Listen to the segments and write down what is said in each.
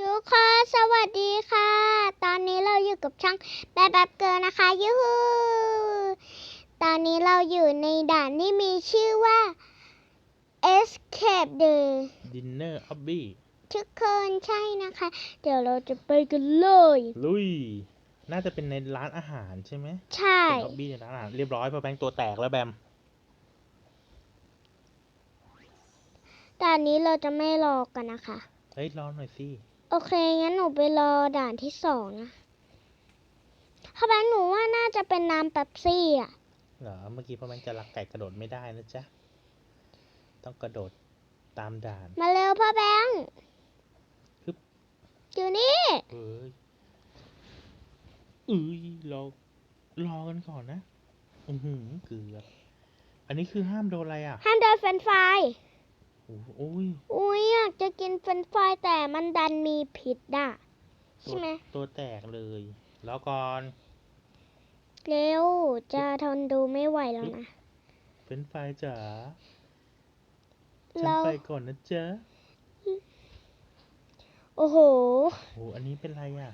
ทุกคนสวัสดีค่ะ ตอนนี้เราอยู่กับช่องแบบแบบเกินนะคะยูฮูตอนนี้เราอยู่ในด่านที่มีชื่อว่า Escape the ดินเนอร์ออบบี้ทุกคนใช่นะคะ เดี๋ยวเราจะไปกันเลย ลุย น่าจะเป็นในร้านอาหารใช่ไหมใช่เป็นออบบี้ในร้านอาหารเรียบร้อยพอแบงค์ตัวแตกแล้วแบมด่านนี้เราจะไม่รอกันนะคะ เฮ้ยรอหน่อยสิ โอเค งั้นหนูไปรอด่านที่สองนะเพราะว่าหนูว่าน่าจะเป็นน้ำเป๊ปซี่อะ เหรอเมื่อกี้พ่อแบงค์จะลักไก่กระโดดไม่ได้นะจ๊ะ ต้องกระโดดตามด่านมาเร็วพ่อแบงค์ฮึบอยู่นี่เอ้ยเอ้ยรอรอกันก่อนนะ อือหือเกือบอันนี้คือห้ามโดนอะไรอะ ห้ามเดินเฟรนช์ฟราย โอ้โหโอ้ยอุ้ยอยากจะกินเฟรนช์ฟรายแต่มันดันมีพิษอะตัใช่วไหมตัวแตกเลยรอก่อน เร็ว จะทนดูไม่ไหวแล้วนะเป็นไฟจ๋าฉันเราไปก่อนนะจ๊ะโอ้โห โอ้อันนี้เป็นไรอะ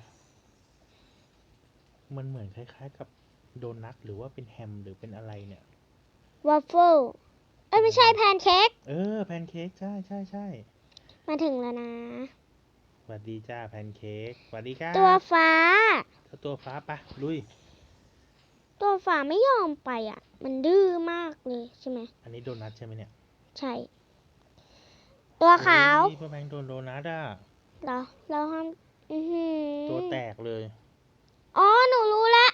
มันเหมือนคล้ายๆกับโดนัทหรือว่าเป็นแฮมหรือเป็นอะไรเนี่ยว a ฟเฟิล เอ้ยไม่ใช่แพนเค้กเออแพนเค้กใช่ใช่ใช่มาถึงแล้วนะ สวัสดีจ้าแพนเค้กสวัสดีครับตัวฟ้าถ้าตัวฟ้าปะลุย ตัวฟ้าไม่ยอมไปอะ มันดื้อมากเลยใช่ไหมอันนี้โดนัทใช่ไหมเนี่ยใช่ ตัวขาวโอ้ยพ่อแบงค์โดนโดนัทอะเราเราห้ามอือหือตัวแตกเลยอ๋อหนูรู้แล้ว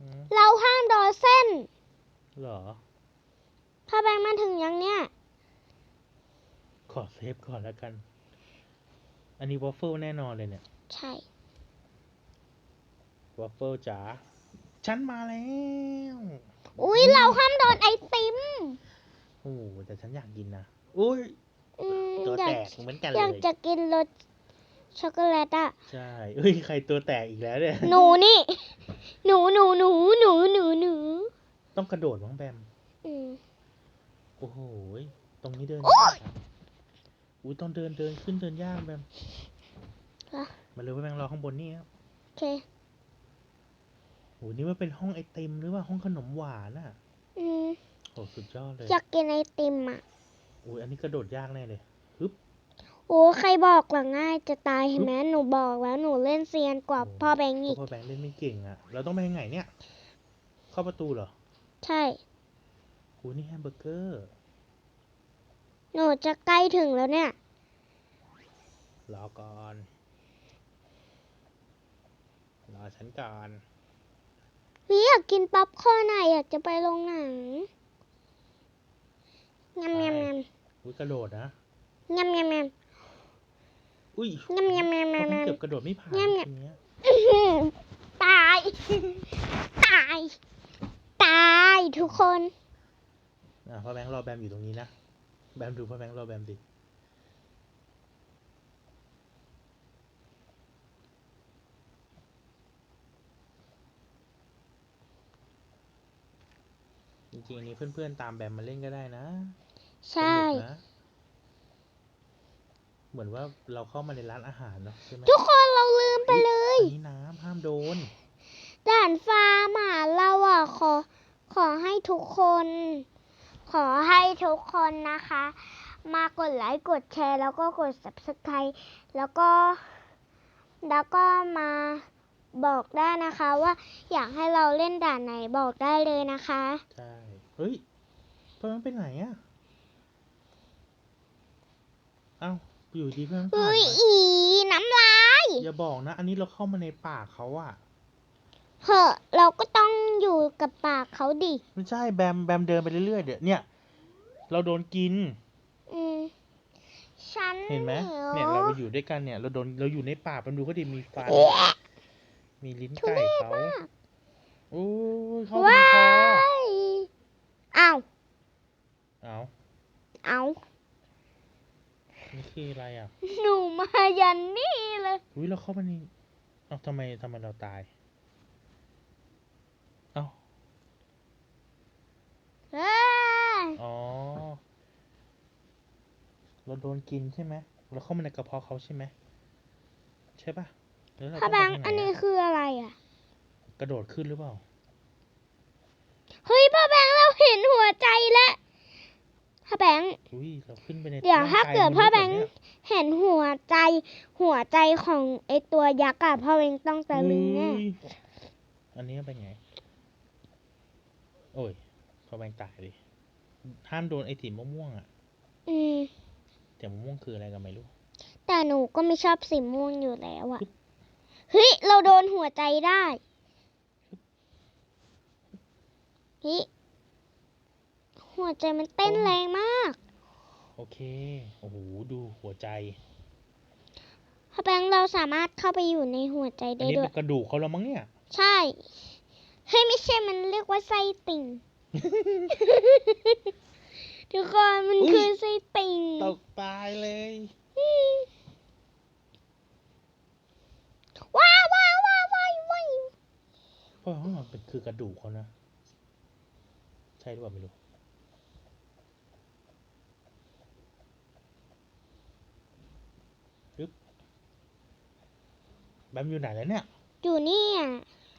อืมเราห้ามโดนเส้น เหรอ ถ้าแบงค์มาถึงยังเนี่ย ขอเซฟก่อนแล้วกัน อันนี้วอฟเฟิลแน่นอนเลยเนี่ยใช่ วอฟเฟิลจ๋า ฉันมาแล้ว อุ้ยเราห้ามโดนไอติม โอ้โหแต่ฉันอยากกินนะ อุ้ย อืมตัวอยาแตกกเหมือนกันอเลยากจะกินรสช็อกโกแลตอะใช่ เอ้ย ใครตัวแตกอีกแล้วเนี่ย หนูนี่ หนูหนูหนูหนูหนูหนูต้องกระโดดมั้งแบม อืม โอ้โหยตรงนี้เดินโอ๊ยยากอะอุ้ยต้องเดินเดินขึ้นเดินยากแบมเหรอมาเร็วแบงรอข้างบนนี่ครับโอเคโอ้นี่มันเป็นห้องไอติมหรือว่าห้องขนมหวานอะ อืมโอ้สุดยอดเลย อยากกินไอติมอะอุ้ยอันนี้กระโดดยากแน่เลยฮึบโอ้ใครบอกล่ะง่ายจะตายเห็นไหมหนูบอกแล้วหนูเล่นเซียนกว่าโอ้พ่อแบงค์เพอีกราะพ่อแบงค์เล่นไม่เก่งอะ เราต้องไปยังไงเนี่ย เข้าประตูเหรอ ใช่ โอ้นี่แฮมเบอร์เกอร์หนูจะใกล้ถึงแล้วเนี่ย รอก่อน รอฉันก่อนพี่อยากกินป๊อปคอร์นอะอยากจะไปโรงหนังยำยำยำอุ้ยกระโดดนะยำยำยำ อุ้ยยำยำยำเขายำเพิ่งยำเกือบกระโดดไม่ผ่านเนี่ยเนี่ยทีเนี้ยอื้อหือตาย ตาย ตายทุกคน อะพ่อแบงค์รอแบมอยู่ตรงนี้นะ แบมดูพ่อแบงค์รอแบมดิจริงๆอันนี้เพื่อนๆตามแบมมาเล่นก็ได้นะใช่ สนุกนะเหมือนว่าเราเข้ามาในร้านอาหารเนาะใช่ไหมทุกคนเราลืมไปเลย อันนี้น้ำห้ามโดน ด่านฟ้าร์มอะเราอะขอขอให้ทุกคน ขอให้ทุกคนนะคะ มากดไลค์กดแชร์ แล้วก็กด subscribe แล้วก็ แล้วก็มาบอกได้นะคะ ว่าอยากให้เราเล่นด่านไหนบอกได้เลยนะคะ ใช่ เฮ้ยพ่อแบงค์ไปไหนอะเอ้าอยู่ดีเพื่อนผ่านเฮ้ยมาอีน้ำลาย อย่าบอกนะ อันนี้เราเข้ามาในป่าเขาอะ เหอะเราก็ต้องอยู่กับปากเขาดิ ไม่ใช่แบมแบมเดินไปเรื่อยๆเดี๋ยวเนี่ย เราโดนกิน อืมฉันเห็นไหมวเนี่ยเราอยู่ด้วยกันเนี่ย เราโดนเราอยู่ในป่าแบมดูก็ดีมีฟันเอ๊ะมีลิ้นทุไก่เรศเขามากโอ้ยเข้าไปว้าในคอยอ้าวเอาเอานี่คืออะไรอะหนูมายันนี่เลย อุ้ยเราเข้ามาในเอ้าทำไมทำไมเราตาย เอ้า เอ้ยอ๋อ เราโดนกินใช่ไหมเราเข้ามาในกระเพาะเขาใช่ไหมใช่ปะแล้วเราพ่อต้แบไปงค์ทาไหอันนี้ะคืออะไรอะ กระโดดขึ้นหรือเปล่า เฮ้ยพ่อแบงค์เราเห็นหัวใจแล้วพ่อแบงค์ อุ้ยเราขึ้นไปในเดี๋ยวร่งถ้ากเกิดมนุษพ่อย์แบเรงค์เนี่ยเห็นหัวใจ หัวใจของไอตัวยักษ์อะพ่อแบงค์ต้องตะลึงแน่อุ้ยอันนี้เป็นไง โอ้ย พ่อแบงค์ตายดิ ห้ามโดนไอสีม่วงๆอะ อืม แต่มะม่วงคืออะไรกันไม่รู้ แต่หนูก็ไม่ชอบสีม่วงอยู่แล้วอะเฮ้ย เราโดนหัวใจได้เฮ้ยหัวใจมันเต้นแรงมาก โอเค โอ้โห ดูหัวใจพ่อแบงค์เราสามารถเข้าไปอยู่ในหัวใจอันได้นี้ด้วเป็ยนกระดูกเขาแล้วมั้งเนี่ย ใช่ เฮ้ยไม่ใช่มันเรียกว่าไส้ติ่ง ทุกคนมันอุ๊ย คือไส้ติ่งตกตายเลยว้าวว้าวว้าวว้าวว้าวเพราะว่ามันเป็นคือกระดูกเขานะ ใช่หรือเปล่าไม่รู้ ปึ๊บ แบมอยู่ไหนแล้วเนี่ย อยู่นี่อะ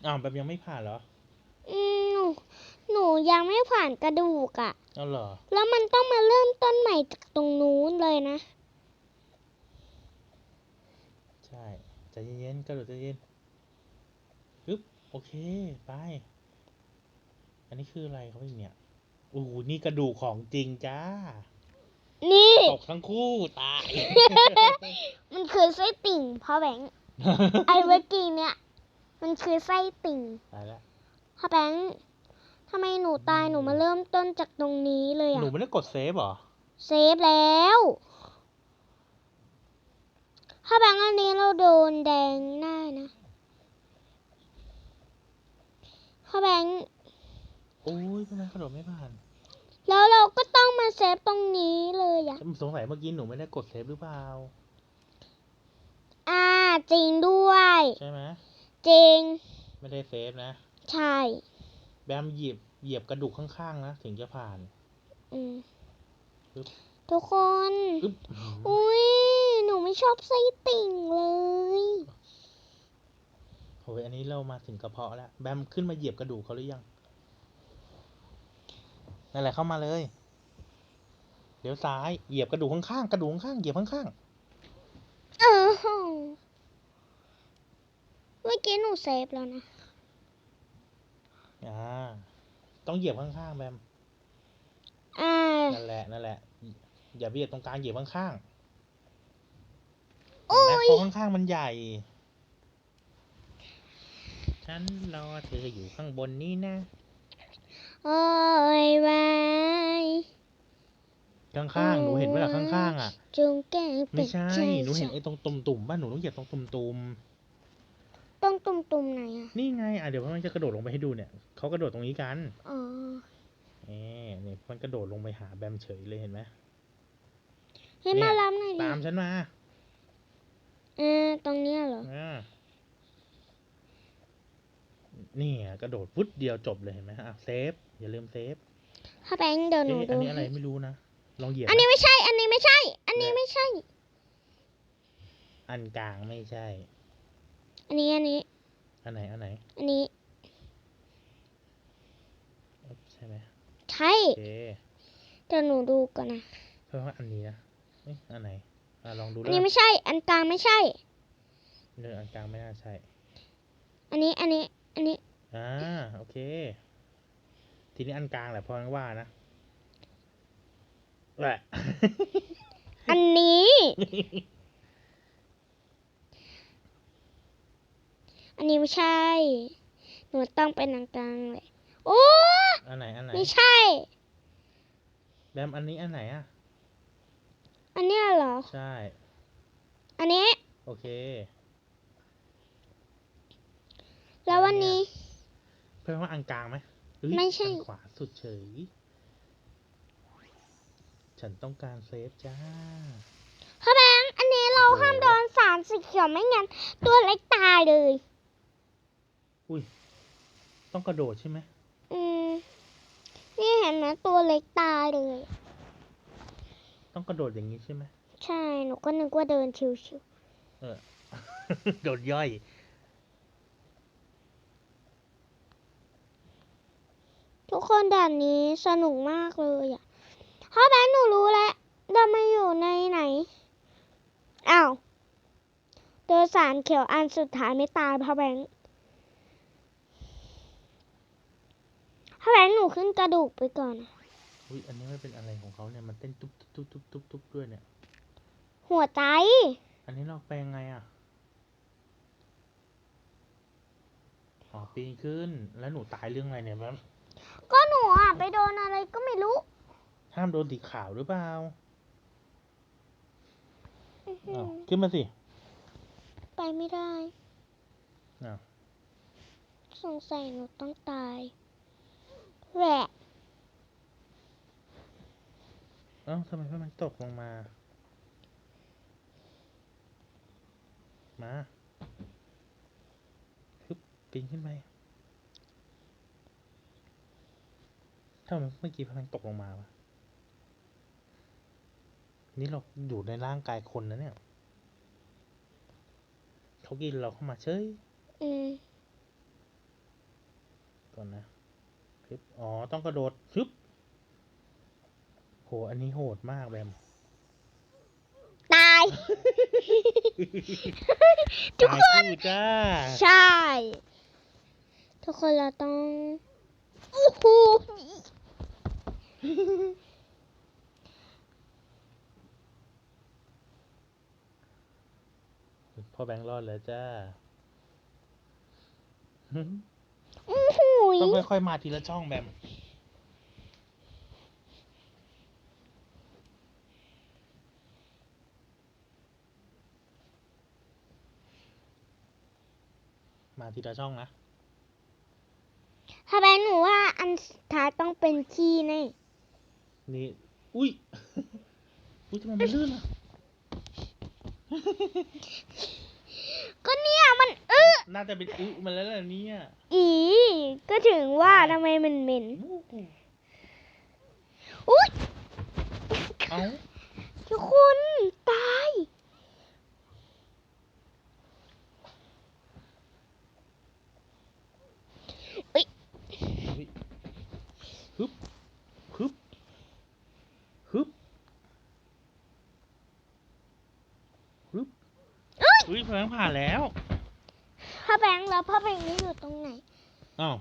อ้าวแบมยังไม่ผ่านเหรออืมหนู หนูยังไม่ผ่านกระดูกอะ เอาเหรอ แล้วมันต้องมาเริ่มต้นใหม่จากตรงนู้นเลยนะ ใช่ใจเย็นๆกระโดดใจเย็นปึ๊บโอเค ไป อันนี้คืออะไรเขาอีกเนี่ยโอ้โหนี่กระดูกของจริงจ้า นี่ ตกทั้งคู่ตาย มันคือไส้ติ่งพ่อแบงค์ ไอ้เมื่อกี้เนี่ย มันคือไส้ติ่งตายแล้วพ่อแบงค์ ทำไมหนูตายหนูมาเริ่มต้นจากตรงนี้เลยหนูอะไม่ได้กดเซฟเหรอ เซฟแล้วพ่อแบงค์อันนี้เราโดนแดงหน้านะพ่อแบงค์โอ้ยทำไมกระโดดไม่ผ่านแล้วเราก็ต้องมาเซฟตรงนี้เลยอะสงสัยเมื่อกี้หนูไม่ได้กดเซฟหรือเปล่า อ่าจริงด้วย ใช่ไหมจริง ไม่ได้เซฟนะ ใช่แบมเหยียบเหยียบกระดูกข้างๆนะถึงจะผ่านอืมปึ๊บทุกคน อึ๊บอุ้ยหนูไม่ชอบไส้ติ่งเลยโอ้ยอันนี้เรามาถึงกระเพาะแล้วแบมขึ้นมาเหยียบกระดูกเขาหรือยังนั่นแหละเข้ามาเลยเดี๋ยวซ้ายเหยียบกระดูกข้างๆกระดูกข้างๆเหยียบข้างเออเมื่อกี้หนูเซฟแล้วนะๆ อ่า ต้องเหยียบข้างๆแบมอ่านั่นแหละนั่นแหละ อย่าเบียดตรงกลางเหยียบข้างๆโอ้เห็นไหมยเพราะข้างๆมันใหญ่ ฉันรอเธออยู่ข้างบนนี้นะ โอ้ยวายข้างๆหนูเห็นไหมล่ะข้างๆอะ จงแก้เป็ไม่ดใช่ใจหนูเห็นไอ้ตรงตุ่มๆป่ะหนูต้องเหยียบตรงตุ่มต้อง ตุ่มตุ่มๆไหนอะๆนี่ไงอะเดี๋ยวมันจะกระโดดลงไปให้ดูเนี่ยเขากระโดดตรงนี้กันอ๋อเอ๊เนี่ยมันกระโดดลงไปหาแบมเฉยเลยเห็นไหมให้เนี่มายรับหน่อยดิตามฉันมาเออตรงเนี้ยเหรออ่านี่ไงกระโดดฟุตเดียวจบเลยเห็นไหมอะเซฟอย่าลืมเซฟถ้าแบงค์เดี๋ยวหนูเอ๊ะดูอันนี้อะไรให้ไม่รู้นะลองเหยียบอันนี้นะไม่ใช่ อันนี้ไม่ใช่ อันนี้ไม่ใช่ อันกลางไม่ใช่ อันนี้ อันนี้ อันไหน อันไหน อันนี้ ใช่ไหมใช่โอเคเดี๋ยวหนูดูก่อนนะเพราะว่าอันนี้นะเอ๊ะอันไหนอะลองดูอัแล้นวนี้ไม่ใช่ อันกลางไม่ใช่ เนื้ออันกลางไม่น่าใช่ อันนี้ อันนี้ อันนี้ อ่า โอเค ทีนี้อันกลางแหละพอว่านะแหละ อันนี้ อันนี้ไม่ใช่ หนูต้องเป็นอันกลางเลย โอ้อันไหนอันไหนไม่ใช่ แบมอันนี้อันไหนอะ อันเนี้ยเหรอ ใช่ อันนี้ โอเค แล้ววันนี้ เพิ่มว่าอันกลางไหมเฮ้ยไม่ใช่ อันขวาสุดเฉย ฉันต้องการเซฟจ้า พ่อแบงค์อันนี้เราห้ามโดนสารสีเขียวไม่งั้นตัวเล็กตายเลย ต้องกระโดดใช่ไหมอืม นี่เห็นไหมตัวเล็กตายเลย ต้องกระโดดอย่างนี้ใช่ไหมใช่ หนูก็นึกว่าเดินชิวโดนย่อยทุกคนด่านนี้สนุกมากเลยอะพ่อแบงค์หนูรู้แล้วเรามาอยู่ในไหน อ้าวเจอสารเขียวอันสุดท้ายไม่ตายพ่อแบงค์ พ่อแบงค์หนูขึ้นกระดูกไปก่อนอุ้ยอันนี้มันเป็นอะไรของเขาเนี่ยมันเต้นตุ๊บตุ๊บตุ๊บตุ๊บตุ๊บด้วยเนี่ยหัวใจ อันนี้เราแปลงไงอะอ๋อปีนขึ้นแล้วหนูตายเรื่องอะไรเนี่ยแม่ก็หนูอะไปโดนอะไรก็ไม่รู้ ห้ามโดนสีขาวหรือเปล่าอื้อหือ้าวอขึ้นมาสิไปไม่ได้ อ้าว สงสัยหนูต้องตาย แหวะเอ้าทำไมพ่อมันตกลงมา มาฮึบปีนขึ้นไปทำไมเมื่อกี้พ่อมันตกลงมาวะ นี่เราอยู่ในร่างกายคนนะเนี่ยเขากินเราเข้ามาเฉยอืมก่อนนะ ฮึบอ๋อ ต้องกระโดดฮึบโห อันนี้โหดมากแบม ตาย ทุกตายคนคู่จ้า ใช่ ทุกคนเราต้องโอ้โหพ่อแบงค์รอดแล้วจ้าโอ้โหต้องค่อยๆมาทีละช่องแบมมาทีละช่องนะถ้าแบนหนูว่าอันสุดท้ายต้องเป็นขี้แน่นี่ อุ้ย อุ้ยทำไมมันลื่นอะ ก็เนี่ยมันอื้อน่าจะเป็นอุ๊มาแล้วล่ะเนี่ยอีก็ถึงว่าทำไมมันเหม็นอู้หูอุ้ยเอ้าทุกคนตายอุ๊ยฮึบ ฮึบ ฮึบ ฮึบ อุ้ยพลังผ่านแล้วพ่อแบงค์แล้วพ่อแบงค์นี่อยู่ตรงไหนอ้าว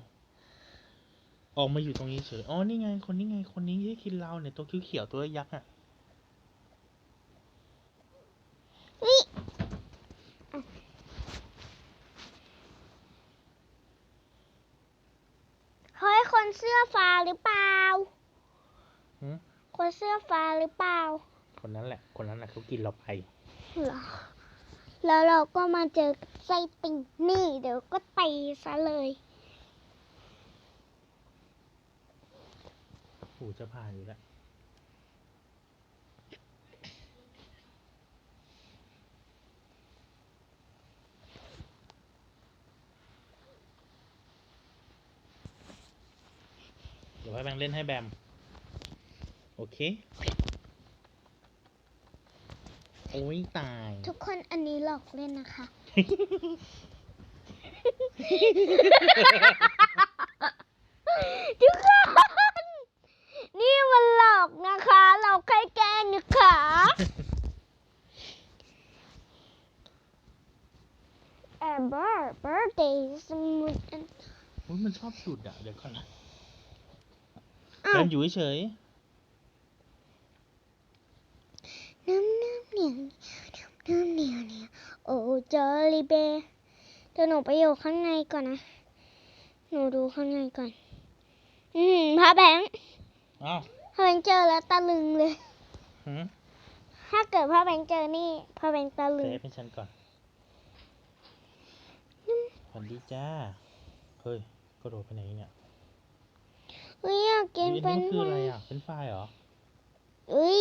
ออกมาอยู่ตรงนี้เฉยอ๋อนี่ไงคนนี้ไงคนนี้ที่กินเราเนี่ยตัวเขียวๆตัวยักษ์อะนี่เฮ้ยคนเสื้อฟ้าหรือเปล่าหืมคนเสื้อฟ้าหรือเปล่า คนนั้นแหละ คนนั้นแหละเขากินเราไปเหรอ แล้วเราก็มาเจอไส้ติ่งนี่ เดี๋ยวก็ตีซะเลยโอ้จะผ่านอยู่แล้วเดี๋ยวให้แบงค์เล่นให้แบม โอเค โอ้ยตาย ทุกคนอันนี้หลอกเล่นนะคะ ทุกคน นี่มันหลอกนะคะ เราแค่แกล้งนะคะแอบเบอร์เบอร์เดย์สมุดอันอุ้ยมันชอบสุดอะ เดี๋ยวก่อนนะอ้าแบวมอยู่เฉยน้ำน้ำ เหนียวน้ำเหนียวเหนียวโอ้จอลีเบย์เดี๋ยวหนูไปอยู่ข้างในก่อนนะ หนูดูข้างในก่อน อืมพระแบงค์ๆอ้าวพระแบงค์เจอแล้วตะลึงเลย หืมถ้าเกิดพระแบงค์เจอนี่พระแบงค์ตะลึเซงฟให้ฉันก่อนสวัสดีจ้า เฮ้ยกระโดดไปไหนเนี่ยเฮ้ยอยากกินอันเป็นนี้คืออะไรอะ เป็นไฟเหรอเอ้ย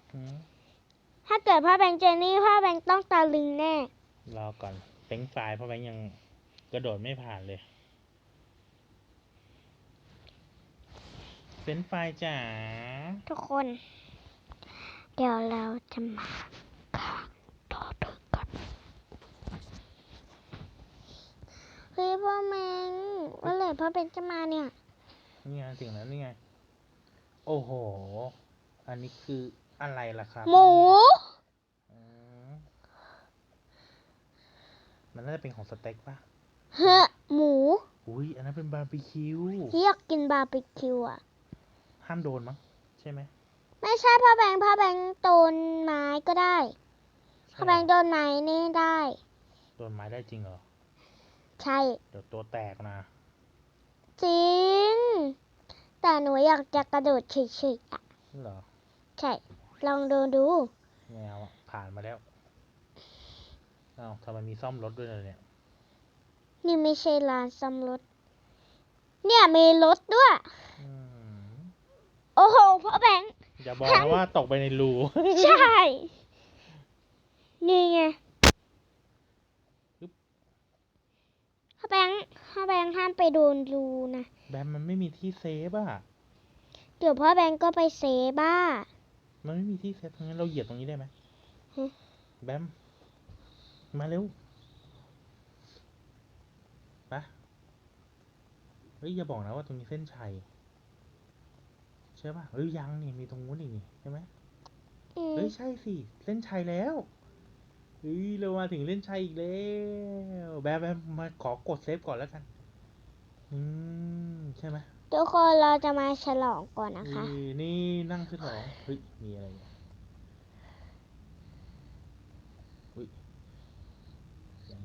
ถ้าเกิดพ่อแบงค์เจอนี่พ่อแบงค์ต้องตะลึงแน่ รอก่อนเป็นไฟล์เพราะแบงค์ยังกระโดดไม่ผ่านเลยเป็นไฟล์จ๋าทุกคน เดี๋ยวเราจะมาค่ะต่อถึงกันเฮ้ยพ่อแมงเมื่อไหร่พ่อเป็นจะมาเนี่ย นี่ไงถึงแล้วนี่ไง โอ้โห อันนี้คืออะไรล่ะครับหมู เนี่ยอืม มันน่าจะเป็นของสเต็กป่ะเฮ้อหมูอุ้ยอันนั้นเป็นบาร์บีคิวที่อยากกินบาร์บีคิวอะ ห้ามโดนมั้งใช่ไหม ไม่ใช่พ่อแบงค์พ่อแบงค์โดนไม้ก็ได้ใช่พ่อแบงค์โดนไม้นี่ได้ โดนไม้ได้จริงเหรอ ใช่ เดี๋ยวตัวแตกนะ จริง แต่หนูอยากจะกระโดดเฉยๆอะเหรอ ใช่ ลองดูดู แมวอะผ่านมาแล้ว อ้าวทำไมมีซ่อมรถด้วยล่ะเนี่ย นี่ไม่ใช่ร้านซ่อมรถ เนี่ยมีรถด้วย อืมโอ้โหพ่อแบงค์ อย่าบอกนะว่าตกไปในรู ใช่ นี่ไงปึ๊บ พ่อแบงค์พ่อแบงค์ห้ามไปโดนรูนะ แบมมันไม่มีที่เซฟอะเดี๋ยวพ่อแบงค์ก็ไปเซบ้า มันไม่มีที่เซฟทั้งนั้นเราเหยียบตรงนี้ได้ไหมฮะ แบม มาเร็วไปะเฮ้ยอย่าบอกนะว่าตรงนี้เส้นชัยใช่ป่ะเฮ้ยยังนี่มีตรงนู้นอีกนี่ใช่ไหมอืมเฮ้ยใช่สิเส้นชัยแล้วเฮ้ยเรามาถึงเส้นชัยอีกแล้วแบมแบมมาขอกดเซฟก่อนแล้วกัน อืมใช่ไหมทุกคนเราจะมาฉลองก่อนนะคะ นี่นี่นั่งขึ้นหรอเฮ้ยมีอะไรเนี่ยอุ้ย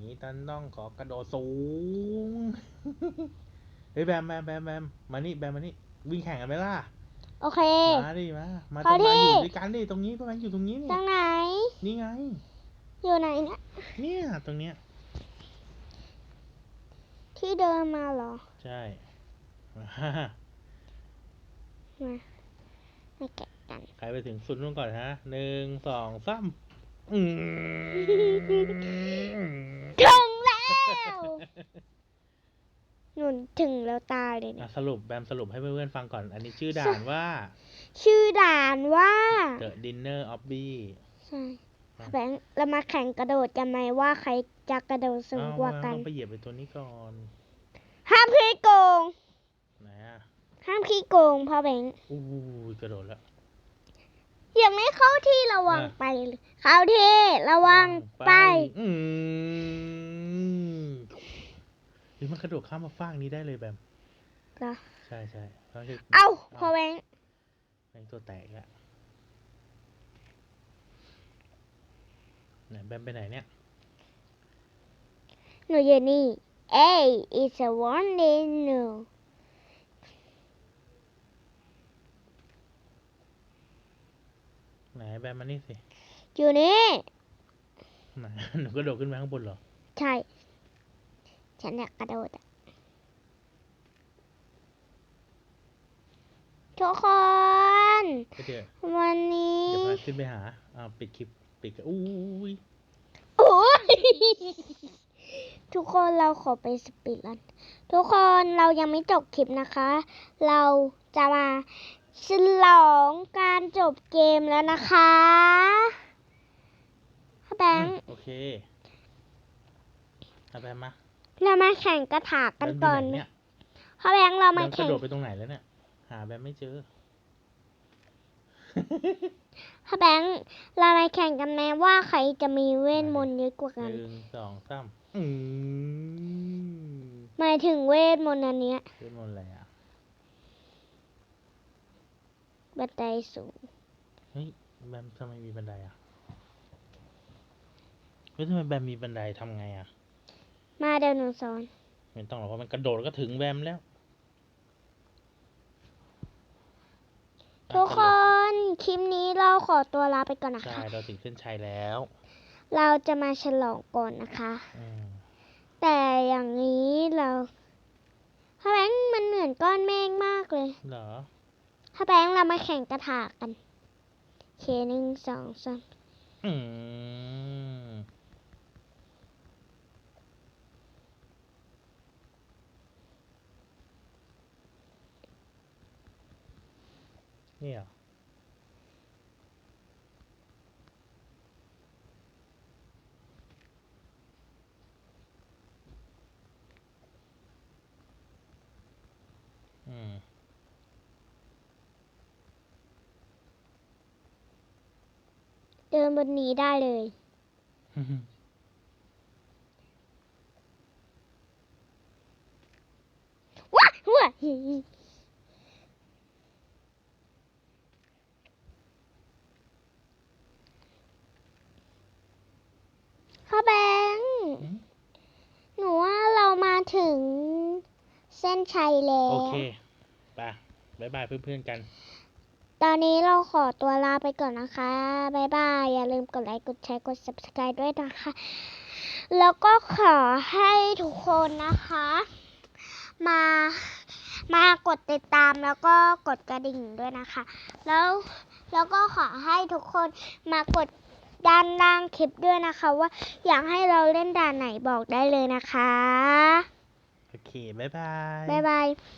อย่างนี้ตันต้องขอกระโดดสูง เฮ้ยแบมแบมแบมแบมมานี่แบมมานี่วิ่งแข่งกันไหมล่ะ โอเค มาดิมา มาเข้าตรงมาที่อยู่ด้วยกันดิตรงนี้พวกมันอยู่ตรงนี้นี่ ตรงไหน นี่ไง อยู่ไหนเนี่ยเนี่ยตรงเนี้ย ที่เดินมาเหรอ ใช่ มามาแกะกัน ใครไปถึงสุดนู่นก่อนฮะหนึ่งสองสามอืมถึง แล้วหนุนถึงแล้วตายเลยเนี่อะยสรุปแบมสรุปให้เพื่อนๆฟังก่อน อันนี้ชื่อด่านว่า ชื่อด่านว่า The Dinner of Bee ใช่แบงค์เรามาแข่งกระโดดกันไหมว่าใครจะกระโดดสูงเอากว่ามากันต้องไปเหยียบไปตัวนี้ก่อน ห้ามขี้โกง ไหนอะห้ามขี้โกงพ่อแบงค์อู้ยกระโดดแล้ว ยังไม่เข้าที่ระวังอะ ไปเลยเข้าที่ระวังไป อืม หรือมันกระโดดข้ามมาฟากนี้ได้เลยแบมเหรอใช่ใช่ต้องใช้เอ้าพ่อแบงค์แบงตัวแตกแล้วไหนแบมไปไหนเนี่ย หนูอยู่นี่ เอ้ย it's a warning no ไหนแบมมานี่สิ อยู่นี่ ไหนหนูกระโดดขึ้นมาข้างบนเหรอ ใช่ ฉันอยากกระโดดอะทุกคนก็เดี๋ยววันนี้ เดี๋ยวพาขึ้นไปหาอ่าปิดคลิป ปิดกันอู้ยโอ้ยทุกคนเราขอไปสปีดรัน ทุกคนเรายังไม่จบคลิปนะคะ เราจะมาฉลองการจบเกมแล้วนะคะพ่อแบงค์ โอเคเอาแบมมา เรามาแข่งกระถากกันแบมก่อนยู่ไหไหมเนี่ยพ่อแบงค์เราแบมามกระแข่งโดดไปตรงไหนแล้วเนี่ย หาแบมไม่เจอพ่อแบงค์เรามาแข่งกันแม้ว่าใครจะมีเวทมนต์เยอะกว่าหกันนึ่งสองสามอืมหมายถึงเวทมนต์อันเนี้ยเป็นหมดอะไรอะบันไดสูง เฮ้ยแบมทำไมมีบันไดอะเฮ้ยทำไมแบมมีบันไดทำไงอะ มาเดี๋ยวหนูสอนไม่ต้องหรอกเพราะมันกระโดดก็ถึงแบมแล้ว ทุกคนคลิปนี้เราขอตัวลาไปก่อนนะใช่คะเราถึงเส้นชัยแล้ว เราจะมาฉลองก่อนนะคะอืมแต่อย่างนี้เราถ้าแบงค์มันเหมือนก้อนเมฆมากเลยเหรอถ้าแบงค์เรามาแข่งกระถางกันโอเคหนึ่งสองสามอืม นี่เหรออืมเดินบนนี้ได้เลย ว้าว้า พ่อแบงค์อืมหนูว่าเรามาถึงเส้นชัยแล้วโอเคไปบายบายเพื่อนๆกัน ตอนนี้เราขอตัวลาไปก่อนนะคะบ๊ายบาย อย่าลืมกดไลค์ กดแชร์ กด subscribe ด้วยนะคะ แล้วก็ขอให้ทุกคนนะคะ มามากดติดตามแล้วก็กดกระดิ่งด้วยนะคะ แล้วแล้วก็ขอให้ทุกคนมากด ด้านล่างคลิปด้วยนะคะ ว่าอยากให้เราเล่นด่านไหนบอกได้เลยนะคะ โอเค บ๊ายบาย บ๊ายบาย